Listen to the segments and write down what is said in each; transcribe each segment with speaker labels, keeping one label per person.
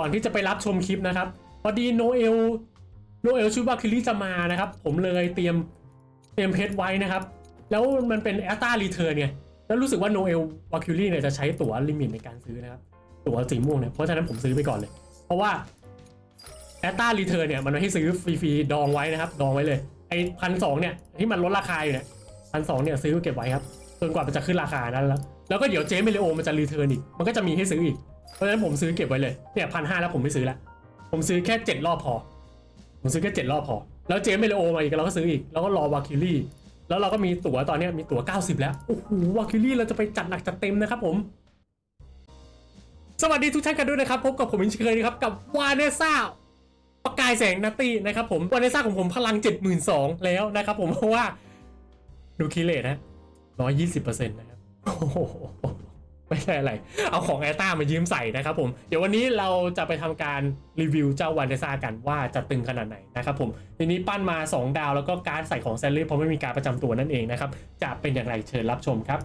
Speaker 1: ก่อนที่จะไปรับชมคลิปนะครับพอดีโนเอลโนเอลชูบาคิลี่จะมานะครับ ผมเลยเตรียมเตรียมเพชรไว้นะครับ แล้วมันเป็นแอตตารีเทิร์นไงแล้วรู้สึกว่าโนเอลวาคิลี่เนี่ยจะใช้ตั๋วลิมิตในการซื้อนะครับ ตั๋วสีม่วงเนี่ยเพราะฉะนั้นผมซื้อไปก่อนเลย เพราะว่าแอตตารีเทิร์นเนี่ยมันให้ซื้อฟรีๆดองไว้นะครับ ดองไว้เลยไอพันสองเนี่ยที่มันลดราคาอยู่เนี่ยพันสองเนี่ยซื้อเก็บไว้ครับจนกว่ามันจะขึ้นราคานั้นแล้วแล้วก็เดี๋ยวเจมเมเลโอมันจะรีเทิร์นอีก มันก็จะมีให้ซื้ออีก เพราะฉะนั้นผมซื้อเก็บไว้เลยเนี่ยพันห้าแล้วผมไม่ซื้อละผมซื้อแค่เจ็ดรอบพอ ผมซื้อแค่เจ็ดรอบพอ แล้วเจมเมลโอมาอีกเราก็ซื้ออีก แล้วก็รอวาคิลี่ แล้วเราก็มีตั๋วตอนนี้มีตั๋ว 90 แล้ว โอ้โหวาคิลี่เราจะไปจัดหนักจัดเต็มนะครับผม สวัสดีทุกท่านกันด้วยนะครับ พบกับผมอีกเช่นเคยนะครับ กับวาเนซ่าประกายแสงนัตตี้นะครับผมวาเนซ่าของผมพลัง 72,000แล้วนะครับผมเพราะว่าดูคิเลตนะร้อยยี่สิบเปอร์เซ็นต์นะครับโอ้โห ไม่ใช่อะไร เอาของแอตตามายืมใส่นะครับผม เดี๋ยววันนี้เราจะไปทำการรีวิวเจ้าวันเดซ่ากันว่าจะตึงขนาดไหนนะครับผม ทีนี้ปั้นมา 2 ดาวแล้วก็การดใส่ของแซลลี่เพราะไม่มีการประจำตัวนั่นเองนะครับ จะเป็นอย่างไรเชิญรับชมครับ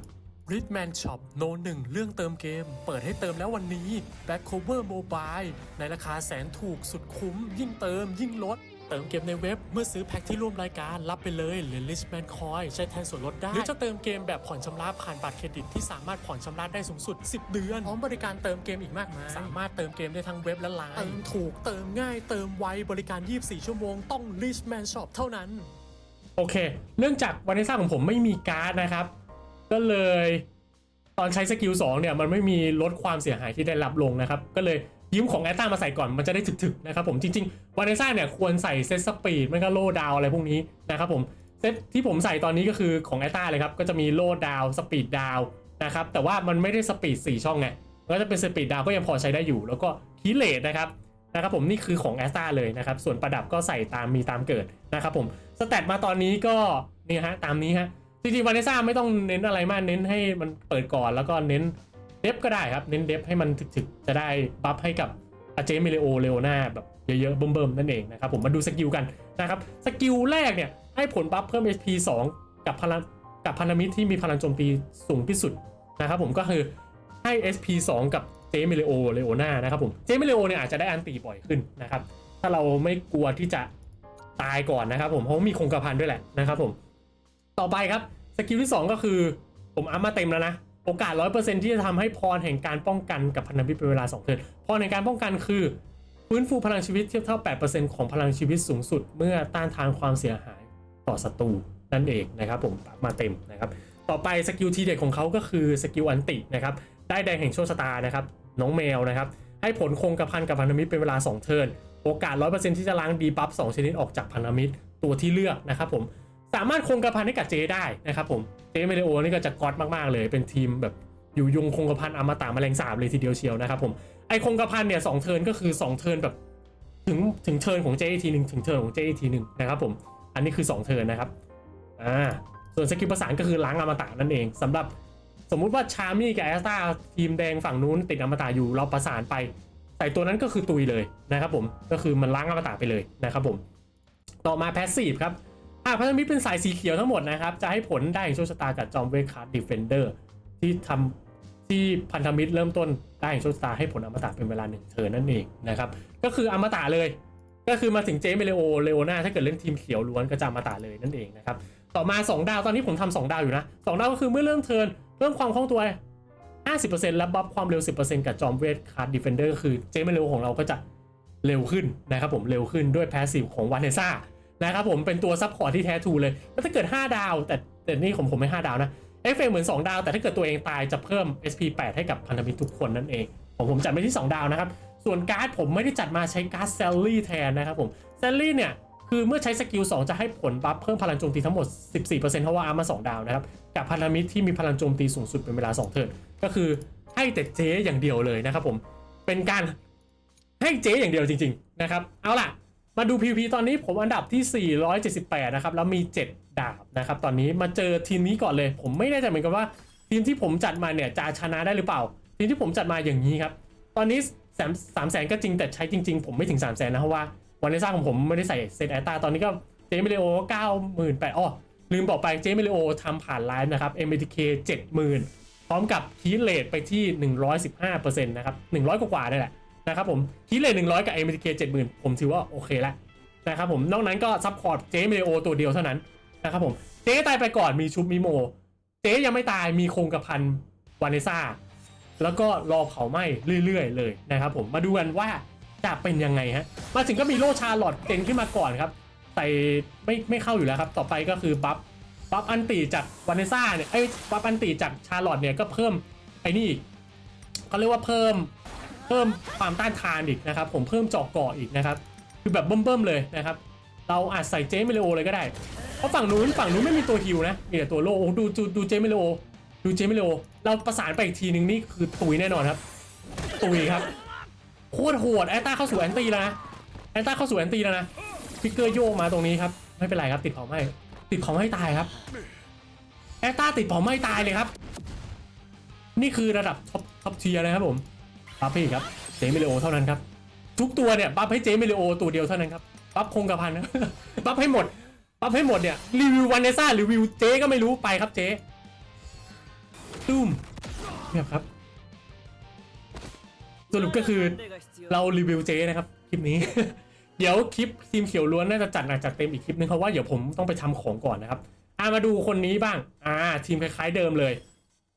Speaker 2: r i d m a n Shop โนหนึ่งเรื่องเติมเกม เปิดให้เติมแล้ววันนี้ Back Cover Mobile ในราคาแสนถูกสุดคุ้ม ยิ่งเติมยิ่งลด เติมเกมในเว็บเมื่อซื้อแพ็คที่ร่วมรายการรับไปเลยเหรียญ Richman Coin ใช้แทนส่วนลดได้ หรือจะเติมเกมแบบผ่อนชำระผ่านบัตรเครดิตที่สามารถผ่อนชำระได้สูงสุด 10 เดือนพร้อมบริการเติมเกมอีกมากมายสามารถเติมเกมได้ทั้งเว็บและไลน์เติมถูกเติมง่ายเติมไวบริการ 24 ชั่วโมงต้อง Richman Shop เท่านั้น
Speaker 1: โอเค เนื่องจากวันเดซ่าของผมไม่มีการ์ดนะครับ ก็เลย ตอนใช้สกิล2เนี่ยมันไม่มีลดความเสียหายที่ได้รับลงนะครับ ก็เลย ยืมของแอตตามาใส่ก่อนมันจะได้ถึกๆนะครับผมจริงๆวันเดซ่าเนี่ยควรใส่เซตสปีดไม่ก็โลดาวอะไรพวกนี้นะครับผมเซตที่ผมใส่ตอนนี้ก็คือของแอตตาเลยครับก็จะมีโลดาวสปีดดาวนะครับแต่ว่ามันไม่ได้สปีด4ช่องไงก็จะเป็นสปีดดาวก็ยังพอใช้ได้อยู่ แล้วก็คีเลตนะครับนะครับผมนี่คือของแอสตาเลยนะครับส่วนประดับก็ใส่ตามมีตามเกิดนะครับผมสแตทมาตอนนี้ก็นี่ฮะตามนี้ฮะจริงๆวานิซ่าไม่ต้องเน้นอะไรมากเน้นให้มันเปิดก่อนแล้วก็เน้น เดฟก็ได้ครับ เน้นเดฟให้มันถึกๆ จะได้บัฟให้กับอาเจมิเลโอเลโอนาแบบเยอะๆเบิ่มๆนั่นเองนะครับผมมาดูสกิลกันนะครับสกิลแรกเนี่ยให้ผลบัฟเพิ่ม HP 2 กับพลังกับพันธมิตรที่มีพลังโจมตีสูงที่สุดนะครับผมก็คือให้ SP 2 กับเจมิเลโอเลโอนานะครับผมเจมิเลโอเนี่ยอาจจะได้อันตีบ่อยขึ้นนะครับถ้าเราไม่กลัวที่จะตายก่อนนะครับผมเพราะมีคงกระพันด้วยแหละนะครับผมต่อไปครับสกิลที่ 2 ก็คือผมอัพมาเต็มแล้วนะ โอกาส100%ที่จะทำให้พรแห่งการป้องกันกับพันธมิตรเป็นเวลา2เทิร์นพรแห่งการป้องกันคือฟื้นฟูพลังชีวิตเทียบเท่า 8%ของพลังชีวิตสูงสุด เมื่อต้านทานความเสียหายต่อศัตรูนั่นเองนะครับผมมาเต็มนะครับต่อไปสกิลทีเด็ดของเขาก็คือสกิลอันตินะครับได้แดงแห่งโชคชะตานะครับน้องแมวนะครับให้ผลคงกระพันกับพันธมิตรเป็นเวลา 2 เทิร์นโอกาส 100%ที่จะล้างดีบัฟ2ชนิดออกจากพันธมิตรตัวที่เลือกนะครับผมสามารถคงกระพันให้กับเจได้นะครับผม เจเมเลโอนี่ก็จะก๊อตมากๆเลย เป็นทีมแบบอยู่ยงคงกระพันอมตะแมลงสาบเลยทีเดียวเชียวนะครับผมไอคงกระพันเนี่ยสองเทิร์นก็คือ2เทิร์นแบบถึงถึงเทิร์นของเจทีหนึ่งถึงเทิร์นของเจทีหนึ่งนะครับผมอันนี้คือ 2 เทิร์นนะครับอ่าส่วนสกิลประสานก็คือล้างอมตะนั่นเองสำหรับสมมุติว่าชามี่กับแอสตาทีมแดงฝั่งนู้นติดอมตะอยู่เราประสานไปใส่ตัวนั้นก็คือตุยเลยนะครับผมก็คือมันล้างอมตะไปเลยนะครับผมต่อมาแพสซีฟครับ หากพันธมิตรเป็นสายสีเขียวทั้งหมดนะครับ จะให้ผลได้แห่งโชคชะตากับจอมเวคคาร์ดดิเฟนเดอร์ที่ทำที่พันธมิตรเริ่มต้นได้แห่งโชคชะตาให้ผลอมตะเป็นเวลาหนึ่งเทิร์นนั่นเองนะครับ ก็คืออมตะเลย ก็คือมาถึงเจเมเลโอเลโอนาถ้าเกิดเล่นทีมเขียวล้วนก็จะอมตะเลยนั่นเองนะครับ ต่อมา 2 ดาวตอนนี้ผมทำ2ดาวอยู่นะ 2 ดาวก็คือเมื่อเริ่มเทิร์นเพิ่มความคล่องตัว 50%และบัฟความเร็ว 10%กับจอมเวทคาร์ดดิเฟนเดอร์คือเจเมเลโอของเราก็จะเร็วขึ้นนะครับผมเร็วขึ้นด้วยแพสซีฟของวานเนซ่า นะครับผมเป็นตัวซับพอร์ตที่แท้ทูเลยแล้วถ้าเกิด 5 ดาว แต่แต่นี่ผมผมไม่ 5 ดาวนะเอฟเฟเหมือน 2 ดาว แต่ถ้าเกิดตัวเองตายจะเพิ่ม SP 8 ให้กับพันธมิตรทุกคนนั่นเองผมผมจัดไปที่ 2 ดาวนะครับ ส่วนการ์ดผมไม่ได้จัดมาใช้การ์ดแซลลี่แทนนะครับผมแซลลี่เนี่ยคือเมื่อใช้สกิล 2 จะให้ผลบัฟเพิ่มพลังโจมตีทั้งหมด 14%เพราะว่าอาร์มา 2 ดาวนะครับ กับพันธมิตรที่มีพลังโจมตีสูงสุดเป็นเวลา 2 เทิร์นก็คือให้แต่เจ๊อย่างเดียวเลยนะครับผมเป็นการให้เจ๊อย่างเดียวจริง ๆ นะครับ เอาล่ะ มาดู PVP ตอนนี้ผมอันดับที่ 478 นะครับ แล้วมี 7 ดาบนะครับ ตอนนี้มาเจอทีมนี้ก่อนเลย ผมไม่แน่ใจเหมือนกันว่า ทีมที่ผมจัดมาเนี่ยจะชนะได้หรือเปล่า ทีมที่ผมจัดมาอย่างนี้ครับ ตอนนี้สามสามแสนก็จริงแต่ใช้จริง ๆ ผมไม่ถึง3 0 0แสนนะเพราะว่าวันในซ่าของผมไม่ได้ใส่เซตแอตตาตอนนี้ก็เจมิเลโอเก้าหมื่นแปดอ้อลืมบอกไปเจมิเลโอทำผ่านไลฟ์นะครับ MBTK 70,000 พร้อมกับคีเลตไปที่ 115%นะครับ 100 กว่าๆนี่แหละ นะครับผมคิดเลยหนึ่งร้อยกับ MTK เจ็ดหมื่นผมถือว่าโอเคแล้วนะครับผมนอกนั้นก็ซัพพอร์ตเจเมโอตัวเดียวเท่านั้นนะครับผมเจ๊ตายไปก่อนมีชุบมิโม เจ๊ยังไม่ตายมีโครงกระพันวานิซ่าแล้วก็รอเผาไหม้เรื่อยๆ เลยนะครับผมมาดูกันว่าจะเป็นยังไงฮะมาถึงก็มีโลชาร์ลอตเจนขึ้นมาก่อนครับใส่ไม่ไม่เข้าอยู่แล้วครับ ต่อไปก็คือบัฟบัฟอันตีจากวานิซ่าเนี่ยไอ้บัฟอันตีจากชาร์ลอตเนี่ยก็เพิ่มไอ้นี่เขาเรียกว่าเพิ่ม เพิ่มความต้านทานอีกนะครับ ผมเพิ่มเจาะเกาะอีกนะครับ คือแบบเบิ่มๆเลยนะครับ เราอาจใส่เจมิเลโอเลยก็ได้ เพราะฝั่งนู้นฝั่งนู้นไม่มีตัวฮิวนะ มีแต่ตัวโลโอ้ดูดูดูเจมิเลโอดูเจมิเลโอเราประสานไปอีกทีนึงนี่คือตุยแน่นอนครับ ตุยครับ โคตรโหดแอตตาเข้าสู่แอนตี้แล้วนะแอนต้าเข้าสู่แอนตี้แล้วนะฟิกเกอร์โยกมาตรงนี้ครับ ไม่เป็นไรครับติดเผาไหม้ติดเผาไหม้ตายครับแอตตาติดเผาไหม้ตายเลยครับ นี่คือระดับท็อปท็อปเทียร์นะครับผม บัฟให้อีกครับเจมิเลโอเท่านั้นครับ ทุกตัวเนี่ยบัฟให้เจมิเลโอตัวเดียวเท่านั้นครับบัฟคงกระพันนะบัฟให้หมดบัฟให้หมดเนี่ยรีวิววันเนซ่ารีวิวเจ๊ก็ไม่รู้ไปครับเจ๊ตุ้มเนี่ยครับ สรุปก็คือเรารีวิวเจ๊นะครับคลิปนี้ เดี๋ยวคลิปทีมเขียวล้วนน่าจะจัดหนักจัดเต็มอีกคลิปนึงเพราะว่าเดี๋ยวผมต้องไปทำของก่อนนะครับอ่ามาดูคนนี้บ้าง อ่า ทีมคล้ายๆเดิมเลย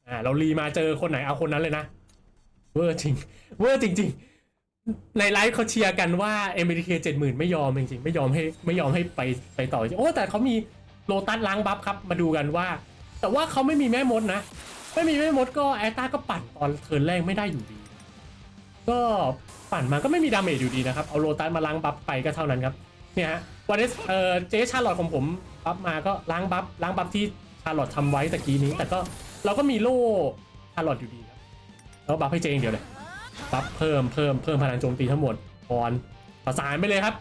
Speaker 1: อ่าเรารีมาเจอคนไหนเอาคนนั้นเลยนะ เวอร์จริง เวอร์จริง ๆ ในไลฟ์เขาเชียร์กันว่า MBTK 70,000 ไม่ยอมจริงๆ ไม่ยอมให้ไม่ยอมให้ไปไปต่อ โอ้ แต่เขามีโลตัสล้างบัฟครับ มาดูกันว่า แต่ว่าเขาไม่มีแม่มดนะ ไม่มีแม่มดก็แอตตาก็ปั่นตอนเทิร์นแรกไม่ได้อยู่ดี ก็ปั่นมาก็ไม่มีดาเมจอยู่ดีนะครับ เอาโลตัสมาล้างบัฟไปก็เท่านั้นครับ เนี่ยฮะวันนี้เออเจชาร์ลอตของผมบัฟมาก็ล้างบัฟล้างบัฟที่ชาร์ลอตทำไว้ตะกี้นี้ แต่ก็เราก็มีโล่ชาร์ลอตอยู่ดีครับ แล้วบัฟให้เจงเดียวเลยบัฟเพิ่มเพิ่มเพิ่มพลังโจมตีทั้งหมดพรประสานไปเลยครับ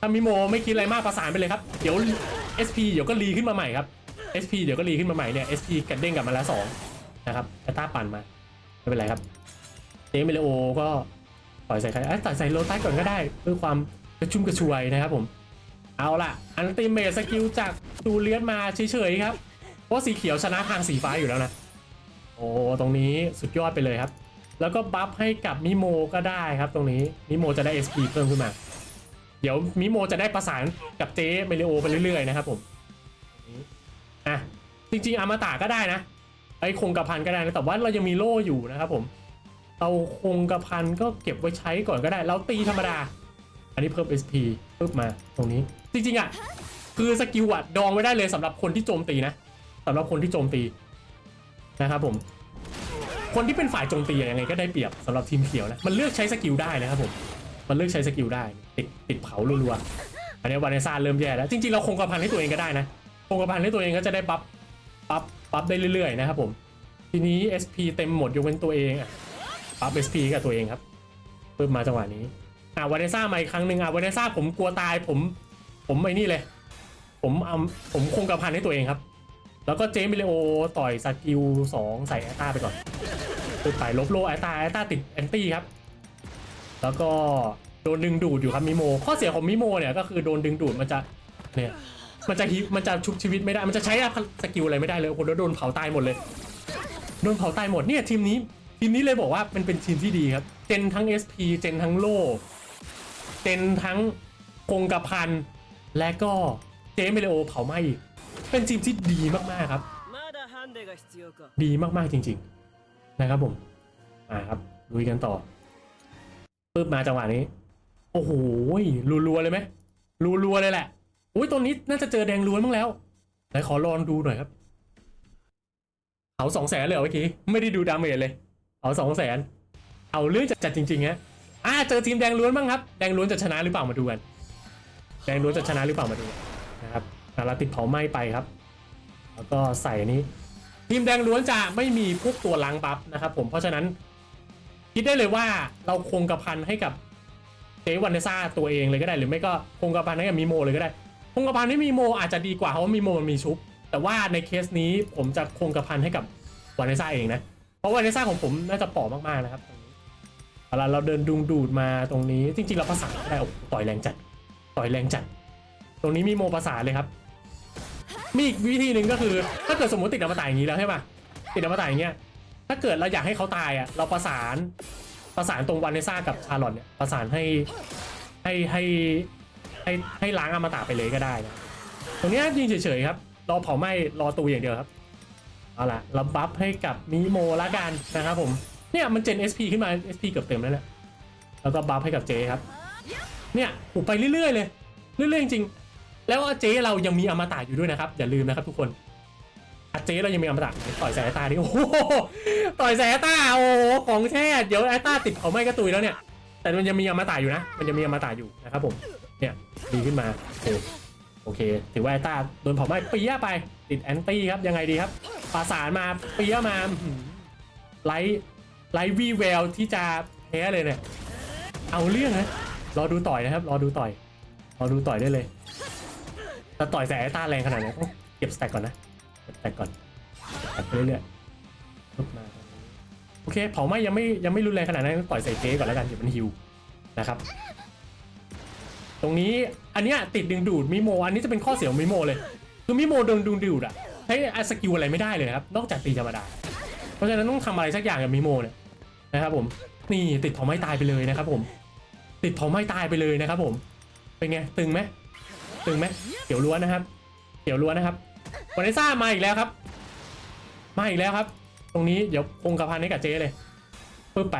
Speaker 1: ถ้ามิโมไม่คิดอะไรมากประสานไปเลยครับ เดี๋ยว SP เดี๋ยวก็รีขึ้นมาใหม่ครับ SP เดี๋ยวก็รีขึ้นมาใหม่เนี่ย SP กันเด้งกลับมาแล้วสองนะครับแอตตาปั่นมาไม่เป็นไรครับเจมิเลโอก็ปล่อยใส่ใครเอ้ยแต่ใส่โลตัสก่อนก็ได้เพื่อความกระชุ่มกระชวยนะครับผม เอาล่ะ อันติเมทสกิลจากจูเลียสมาเฉยๆครับ เพราะสีเขียวชนะทางสีฟ้าอยู่แล้วนะ อ้ตรงนี้สุดยอดไปเลยครับ แล้วก็บัฟให้กับมิโมก็ได้ครับตรงนี้มิโมจะได้ SP เพิ่มขึ้นมา เดี๋ยวมิโมจะได้ประสานกับเจเมเลโอไปเรื่อยๆนะครับผมอะจริงๆอมตะก็ได้นะไอ้คงกระพันก็ได้นะแต่ว่าเรายังมีโล่อยู่นะครับผมเราคงกระพันก็เก็บไว้ใช้ก่อนก็ได้ เราตีธรรมดา อันนี้เพิ่ม SP ปึ๊บมาตรงนี้ จริงๆอะคือสกิลอะดองไว้ได้เลยสำหรับคนที่โจมตีนะสำหรับคนที่โจมตี นะครับผม คนที่เป็นฝ่ายโจมตียังไงก็ได้เปรียบสำหรับทีมเขียวนะ มันเลือกใช้สกิลได้นะครับผม มันเลือกใช้สกิลได้ ติดติดเผารัวๆ อันนี้วาเนซ่าเริ่มแย่แล้ว จริงๆ เราคงกระพันให้ตัวเองก็ได้นะคงกระพันให้ตัวเองก็จะได้บัฟบัฟบัฟได้เรื่อยๆ นะครับผม ทีนี้ SP เต็มหมดยกเว้นตัวเองอะบัฟ SP กับตัวเองครับเพิ่มมาจังหวะนี้อะวาเนซ่ามาอีกครั้งหนึ่งอะวาเนซ่าผมกลัวตายผม ผมไอ้นี่เลย ผมเอาผมคงกระพันให้ตัวเองครับ แล้วก็เจมิเลโอต่อยสกิลสองใส่แอตตาไปก่อนคือไปลบโลแอตตาแอตตาติดแอนตี้ครับ แล้วก็โดนดึงดูดอยู่ครับมิโม ข้อเสียของมิโมเนี่ยก็คือโดนดึงดูดมันจะเนี่ยมันจะฮิมันจะชุบชีวิตไม่ได้ มันจะใช้สกิลอะไรไม่ได้เลยโอ้โหโดนเผาตายหมดเลย โดนเผาตายหมดเนี่ยทีมนี้ทีมนี้เลยบอกว่ามันเป็นทีมที่ดีครับ เจนทั้ง SP เจนทั้งโลเจนทั้งคงกระพันและก็เจมิเลโอเผาไหม้อีก เป็นทีมที่ดีมากๆครับ ดีมากๆจริง ๆ นะครับผมมาครับลุยกันต่อปึ๊บมาจังหวะนี้ โอ้โหรัวๆเลยไหมรัวๆเลยแหละอุ้ยตรงนี้น่าจะเจอแดงล้วนบ้งแล้วไหนขอลองดูหน่อยครับเอาสองแสนเลยเมื่อกี้ไม่ได้ดูดาเมจเลย เอาสองแสนเอาเรื่องจัดจริงๆฮะอ่าเจอทีมแดงล้วนบ้างครับ แดงล้วนจะชนะหรือเปล่ามาดูกัน แดงล้วนจะชนะหรือเปล่ามาดูนะครับ อ่เราติดเผาไหม้ไปครับ แล้วก็ใส่นี้ ทีมแดงล้วนจะไม่มีพวกตัวล้างบัฟนะครับ ผมเพราะฉะนั้น คิดได้เลยว่าเราคงกระพันให้กับเจวันเนซ่าตัวเองเลยก็ได้หรือไม่ก็คงกระพันให้กับมีโมเลยก็ได้ คงกระพันให้มีโมอาจจะดีกว่าเพราะว่ามีโมมันมีชุบแต่ว่าในเคสนี้ผมจะคงกระพันให้กับวันเนซ่าเองนะ เพราะวันเนซ่าของผมน่าจะปราะมากๆนะครับตรงนี้เวลาเราเดินดุงดูดมาตรงนี้จริงๆเราประสานได้อ้โหต่อยแรงจัด ต่อยแรงจัด ตรงนี้มีโมประสานเลยครับ มีอีกวิธีหนึ่งก็คือ ถ้าเกิดสมมติติดอมตะอย่างนี้แล้วใช่ป่ะติดอมตะอย่างเงี้ยถ้าเกิดเราอยากให้เขาตายอะเราประสานประสานตรงวานเนซ่ากับชาร์ลอตเนี่ยประสานให้ให้ให้ให้ให้ล้างอมตะไปเลยก็ได้นะตรงนี้ยิงเฉยๆครับรอเผาไหม้รอตูอย่างเดียวครับเอาล่ะเราบัฟให้กับมิโมละกันนะครับผมเนี่ยมันเจน SP ขึ้นมา SP เกือบเต็มแล้วแหละแล้วก็บัฟให้กับเจครับเนี่ยโอ้ไปเรื่อยๆเลย เรื่อยๆจริงๆ แล้วเจ๊เรายังมีอมตะอยู่ด้วยนะครับ อย่าลืมนะครับทุกคนเจ๊เรายังมีอมตะต่อยสายตาดิโอ้โหต่อยสายตาโอ้ของแท้เดี๋ยวไอ้ตาติดเขาไม่กระตุยแล้วเนี่ย แต่มันยังมีอมตะอยู่นะ มันยังมีอมตะอยู่นะครับผมเนี่ยดีขึ้นมาโอเคโอเคถือว่าไอ้ตาโดนเผาไหม้ปียะไป ติดแอนตี้ครับยังไงดีครับประสานมาปียะมาไลท์ไลท์วีแววที่จะแพ้เลยเนี่ยเอาเรื่องนะรอดูต่อยนะครับ รอดูต่อยรอดูต่อยได้เลย แต่ต่อยใส่ไอ้ต้าแรงขนาดไหนต้องเก็บสแต็กก่อนนะเก็บสแต็กก่อนเก็บไปเรื่อยๆลุกมาโอเคเผาไหม้ยังไม่ยังไม่รุนแรงขนาดนั้นต่อยใส่เจ๊ก่อนแล้วกันเดี๋ยวมันฮิวนะครับ ตรงนี้อันเนี้ยติดดึงดูดมิโม อันนี้จะเป็นข้อเสียของมิโมเลย คือมิโมโดนดึงดูดอะใช้สกิลอะไรไม่ได้เลยครับ นอกจากตีธรรมดา เพราะฉะนั้นต้องทำอะไรสักอย่างกับมิโมเนี่ยนะครับผมนี่ติดเผาไหม้ตายไปเลยนะครับผม ติดเผาไหม้ตายไปเลยนะครับผม เป็นไงตึงไหม ตึงไหมเขียวล้วนนะครับเขียวล้วนนะครับวันนี้ซ่ามาอีกแล้วครับ มาอีกแล้วครับ ตรงนี้เดี๋ยวคงกระพันให้กับเจเลยปึ๊บไป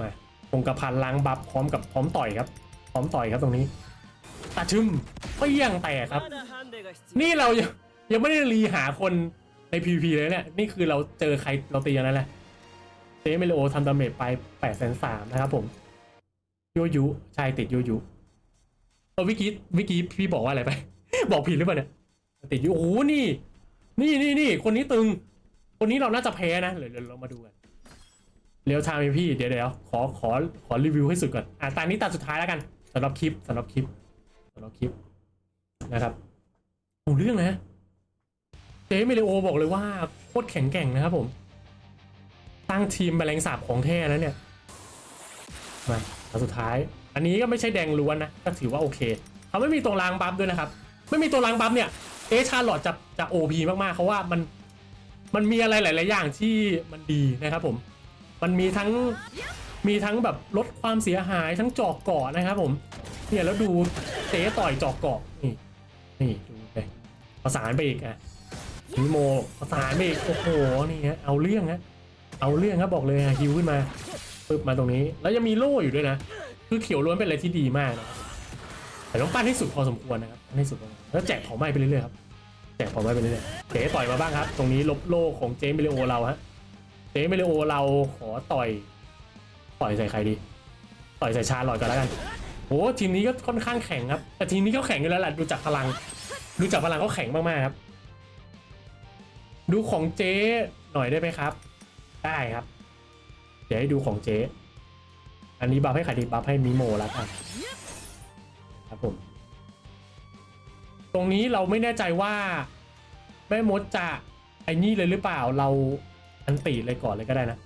Speaker 1: มาคงกระพันล้างบัฟพร้อมกับพร้อมต่อยครับ พร้อมต่อยครับตรงนี้ตาชึมเปี้ยงแตกครับ นี่เรายังยังไม่ได้รีหาคนใน PVP เลยเนี่ยนี่คือเราเจอใครเราตีกันนั้นแหละเจเมโลทำดาเมจไป8แสนสามนะครับผมยูยูชายติดยูยู เออวิกิวิกิพี่บอกว่าอะไรไป บอกผิดหรือเปล่าเนี่ยติดโยโอ้โหนี่ นี่นี่นี่คนนี้ตึง คนนี้เราน่าจะแพ้นะเดี๋ยวเรามาดูกันเร็วทางพี่เดี๋ยวเดี๋ยวขอขอขอรีวิวให้สุดก่อนอะตานี้ตาสุดท้ายแล้วกันสำหรับคลิปสำหรับคลิปสำหรับคลิปนะครับโอ้เรื่องนะเจมิเลโอบอกเลยว่าโคตรแข็งแกร่งนะครับผม ตั้งทีมแมลงสาบของแท้แล้วเนี่ยมาตาสุดท้าย อันนี้ก็ไม่ใช่แดงล้วนนะก็ถือว่าโอเคเขาไม่มีตัวล้างบัฟด้วยนะครับ ไม่มีตัวล้างบัฟเนี่ยเอชาร์ลอตจะจะโอพีมากๆเพราะว่ามันมันมีอะไรหลาย ๆ อย่างที่มันดีนะครับผม มันมีทั้งมีทั้งแบบลดความเสียหายทั้งจอกเกาะนะครับผม เนี่ยแล้วดูเตะต่อยจอกเกาะนี่นี่ดูไปประสานไปอีกอะนิโมประสานไปอีกโอ้โหนี่ฮะเอาเรื่องฮะเอาเรื่องครับบอกเลยฮะฮิวขึ้นมาปึ๊บมาตรงนี้ แล้วยังมีโล่อยู่ด้วยนะ คือเขียวล้วนเป็นอะไรที่ดีมากนะครับแต่ต้องปั้นให้สุดพอสมควรนะครับปั้นให้สุดพอแล้วแจกเผาไหม้ไปเรื่อยๆครับแจกเผาไหม้ไปเรื่อยๆเจ๊ต่อยมาบ้างครับ ตรงนี้ลบโลของเจมิเลโอเราฮะเจมิเลโอเราขอต่อย ต่อยใส่ใครดี ต่อยใส่ชาลอตก่อนแล้วกันโอ้ทีมนี้ก็ค่อนข้างแข็งครับ แต่ทีมนี้ก็แข็งอยู่แล้วแหละดูจากพลัง ดูจากพลังเขาแข็งมากๆครับ ดูของเจ๊หน่อยได้ไหมครับ ได้ครับ เดี๋ยวให้ดูของเจ๊ อันนี้บัฟให้ใครดีบัฟให้มิโมแล้วกันครับผม ตรงนี้เราไม่แน่ใจว่า แม่มดจะไอ้นี่เลยหรือเปล่าเราอันตีเลยก่อนเลยก็ได้นะ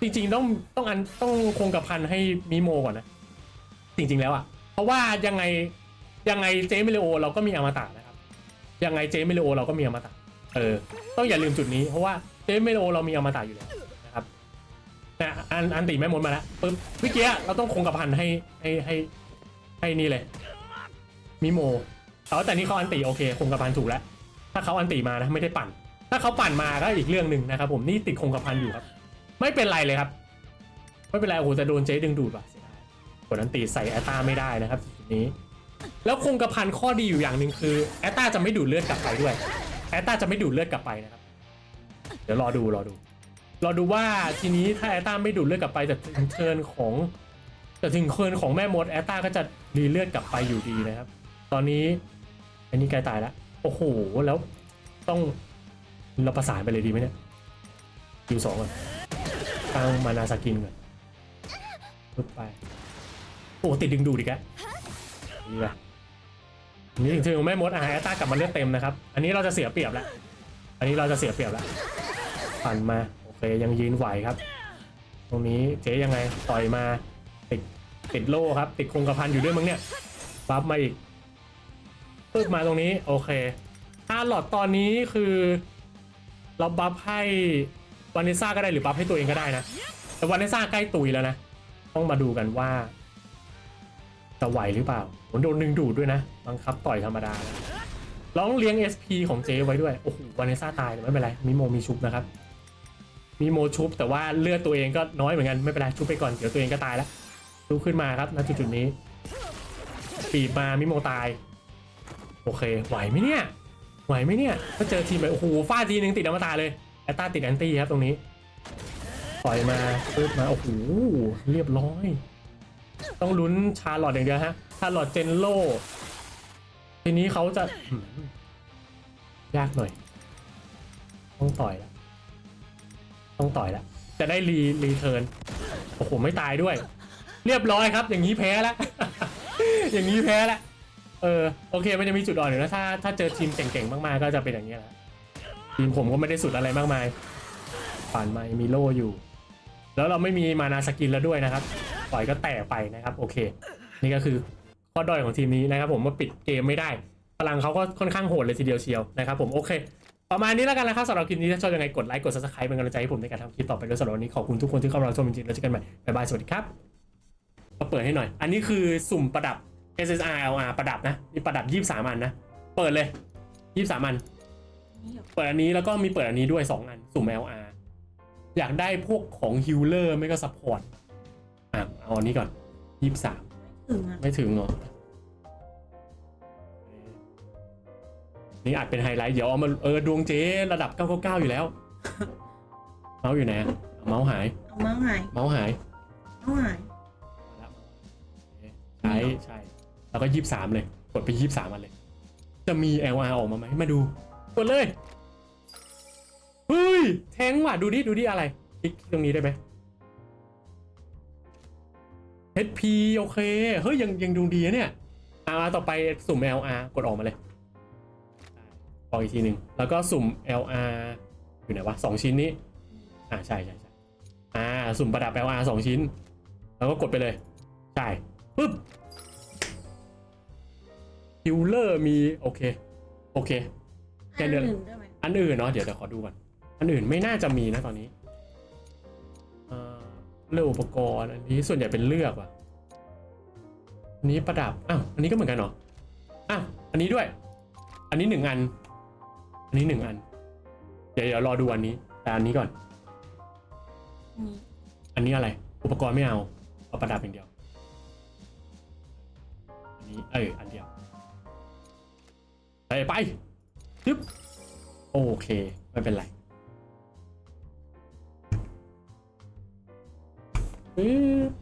Speaker 1: จริงๆต้องต้องอันต้องคงกับพันให้มิโมก่อนนะ จริงๆแล้วอะเพราะว่ายังไงยังไงเจมิเลโอเราก็มีอมตะนะครับ ยังไงเจมิเลโอเราก็มีอมตะเออต้องอย่าลืมจุดนี้เพราะว่าเจมิเลโอเรามีอมตะอยู่แล้ว นะอันอันตีแม่มดมาแล้วปึ๊บเมื่อกี้เราต้องคงกับพันให้ให้ให้ให้นี่เลยมิโมเอาแต่นี่เขาอันตีโอเค คงกับพันถูกแล้ว ถ้าเขาอันตีมานะไม่ได้ปั่น ถ้าเขาปั่นมาก็อีกเรื่องหนึ่งนะครับผมนี่ติดคงกับพันอยู่ครับ ไม่เป็นไรเลยครับ ไม่เป็นไรโอ้โหแต่โดนเจ๊ดึงดูดว่ะเสียดายกดอันตีใส่แอตตาไม่ได้นะครับจุดนี้ แล้วคงกระพันข้อดีอยู่อย่างหนึ่งคือแอตตาจะไม่ดูดเลือดกลับไปด้วยแอตตาจะไม่ดูดเลือดกลับไปนะครับ เดี๋ยวรอดูรอดู รอดูว่าทีนี้ถ้าแอตตาไม่ดูดเลือดกลับไปแต่ถึงเทิร์นของแต่ถึงเทิร์นของแม่มดแอตตาก็จะรีเลือดกลับไปอยู่ดีนะครับ ตอนนี้ อันนี้กล้ตายแล้วโอ้โหแล้วต้องเราประสานไปเลยดีไหมเนี่ยคิวสองก่อนตั้งมานาสกินก่อนปึ๊บไปโอ้ติดดึงดูดอีกแล้วนี่ละนี่ถึงถึงแม่มดอะแอตตากลับมาเลือดเต็มนะครับ อันนี้เราจะเสียเปรียบแล้วอันนี้เราจะเสียเปรียบแล้วปั่นมา เคยังยืนไหวครับ ตรงนี้เจ๊ยังไงต่อยมาติดติดโล่ครับ ติดคงกระพันอยู่ด้วยมึงเนี่ยบัฟมาอีกปึ๊บมาตรงนี้โอเคอาหลอดตอนนี้คือเราบัฟให้วานิซ่าก็ได้หรือบัฟให้ตัวเองก็ได้นะ แต่วานิซ่าใกล้ตุยแล้วนะ ต้องมาดูกันว่าจะไหวหรือเปล่าผมโดนดึงดูดด้วยนะ บังคับต่อยธรรมดานะลองเลี้ยง SP ของเจไว้ด้วย โอ้โหวานิซ่าตายแต่ไม่เป็นไร มีโมมีชุบนะครับ มีโมชุบแต่ว่าเลือดตัวเองก็น้อยเหมือนกันไม่เป็นไรชุบไปก่อนเดี๋ยวตัวเองก็ตายแล้วลุกขึ้นมาครับณจุดๆนี้ ปีบมามิโมตาย โอเคไหวไหมเนี่ยไหวไหมเนี่ยถ้าเจอทีมแบบโอ้โหฟาดทีนึงติดอมตะเลยแอตตาติดแอนตี้ครับตรงนี้ต่อยมาปึ๊บมาโอ้โหเรียบร้อย ต้องลุ้นชาร์ลอตอย่างเดียวฮะชาร์ลอตเจนโลทีนี้เขาจะยากหน่อยต้องต่อยแล้ว ต้องต่อยแล้วจะได้รีรีเทิร์นโอ้โหไม่ตายด้วย เรียบร้อยครับ อย่างนี้แพ้แล้วอย่างนี้แพ้แล้วเออโอเคมันจะมีจุดอ่อนอยู่นะถ้าถ้าเจอทีมเก่งๆมากๆก็จะเป็นอย่างนี้แหละทีมผมก็ไม่ได้สุดอะไรมากมายป่านไมมีโล่อยู่ แล้วเราไม่มีมานาสกินแล้วด้วยนะครับ ปล่อยก็แตกไปนะครับ โอเค นี่ก็คือข้อด้อยของทีมนี้นะครับ ผมว่าปิดเกมไม่ได้พลังเขาก็ค่อนข้างโหดเลยทีเดียวเชียวนะครับ ผมโอเค ประมาณนี้แล้วกันนะครับสำหรับคลิปนี้ถ้าชอบยังไงกดไลค์กด subscribe เป็นกำลังใจให้ผมในการทำคลิปต่อไปด้วยสำหรับวันนี้ขอบคุณทุกคนที่เข้ามารับชมจริงๆแล้วเจอกันใหม่บ๊ายบายสวัสดีครับมาเปิดให้หน่อย อันนี้คือสุ่มประดับ SSR LR ประดับนะนี่ประดับ23อันนะเปิดเลย23อัน
Speaker 3: นี่เหรอ
Speaker 1: เปิดอันนี้แล้วก็มีเปิดอันนี้ด้วย 2 อัน สุ่ม LR อยากได้พวกของฮิลเลอร์ไม่ก็ซัพพอร์ตอะเอาอันนี้ก่อน 23
Speaker 3: ถึงอะ
Speaker 1: ไม่ถึงเหรอ นี่อาจเป็นไฮไลท์ เดี๋ยวเอามาเออดวงเจ๊ระดับ 999 อยู่แล้ว เมาส์อยู่ไหนอะเมาส์หาย
Speaker 3: เอามาหาย
Speaker 1: เมาส์หาย
Speaker 3: เอาหาย
Speaker 1: ใช่ใช่ แล้วก็ยี่สามเลย กดไปยี่สามอันเลย จะมี LR ออกมาไหมมาดู กดเลย เฮ้ย แทงว่ะ ดูดิดูดิอะไร คลิกตรงนี้ได้ไหม HP โอเค เฮ้ย ยังยังดูดีนะเนี่ย LR ต่อไปสุ่ม LR กดออกมาเลย ออกอีกทีหนึ่งแล้วก็สุ่ม LR อยู่ไหนวะสองชิ้นนี้ อ่าใช่ใช่ใช่อ่าสุ่มประดับ LR สองชิ้น แล้วก็กดไปเลย ใช่ปึ๊บฮิลเลอร์มี โอเค โอเคแค่เดือน
Speaker 3: อัอื่นด้วยไหม
Speaker 1: อันอื่นเนาะเดี๋ยวเดี๋ยวขอดูก่อน อันอื่นไม่น่าจะมีนะตอนนี้เอ่อเลือกอุปกรณ์อันนี้ส่วนใหญ่เป็นเลือกว่ะอันนี้ประดับ อ้าว อันนี้ก็เหมือนกันเหรอ อ้าว อันนี้ด้วย อันนี้หนึ่งอัน อันนี้หนึ่งอัน เดี๋ยวเดี๋ยวรอดูอันนี้ แต่อันนี้ก่อน
Speaker 3: นี่
Speaker 1: อันนี้อะไร อุปกรณ์ไม่เอา เอาประดับอย่างเดียว อันนี้ เอออันเดียวไปไปยึบโอเค ไม่เป็นไรปึ๊บ